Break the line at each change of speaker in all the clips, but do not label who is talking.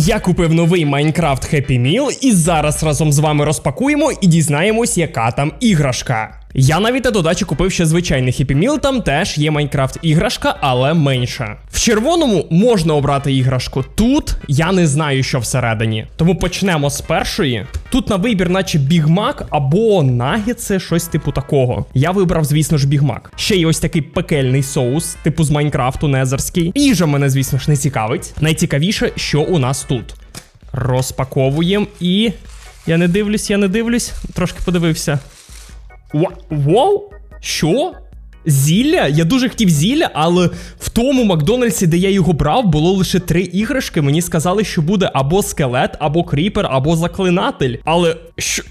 Я купив новий Minecraft Happy Meal і зараз разом з вами розпакуємо і дізнаємось, яка там іграшка. Я навіть на додачі купив ще звичайний Happy Meal, там теж є Майнкрафт іграшка, але менша. В червоному можна обрати іграшку. Тут я не знаю, що всередині. Тому почнемо з першої. Тут на вибір, наче Біг Мак або нагетси, щось типу такого. Я вибрав, звісно ж, Біг Мак. Ще є ось такий пекельний соус, типу з Майнкрафту Незерський. Їжа мене, звісно ж, не цікавить. Найцікавіше, що у нас тут. Розпаковуємо і. Я не дивлюсь, я не дивлюсь. Трошки подивився. Ва- Вау? Що? Зілля? Я дуже хотів зілля, але в тому Макдональдсі, де я його брав, було лише три іграшки. Мені сказали, що буде або скелет, або кріпер, або заклинатель. Але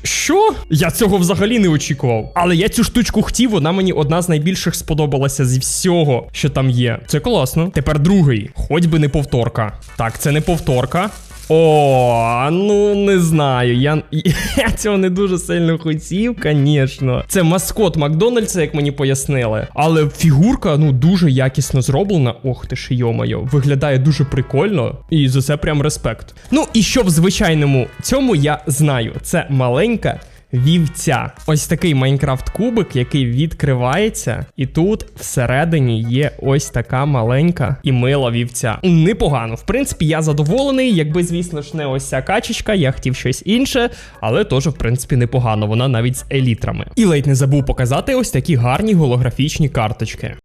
що? Я цього взагалі не очікував. Але я цю штучку хотів, вона мені одна з найбільших сподобалася зі всього, що там є. Це класно. Тепер другий. Хоч би не повторка. Так, це не повторка. О, ну не знаю. Я, я цього не дуже сильно хотів, звісно. Це маскот Макдональдса, як мені пояснили. Але фігурка ну дуже якісно зроблена. Ох ти ж йомайо, виглядає дуже прикольно. І за це прям респект. Ну і що в звичайному цьому я знаю. Це маленька. Вівця. Ось такий Майнкрафт кубик, який відкривається, і тут всередині є ось така маленька і мила вівця. Непогано. В принципі, я задоволений. Якби, звісно ж, не ось ця качечка, я хотів щось інше, але теж, в принципі, непогано. Вона навіть з елітрами. І ледь не забув показати ось такі гарні голографічні карточки.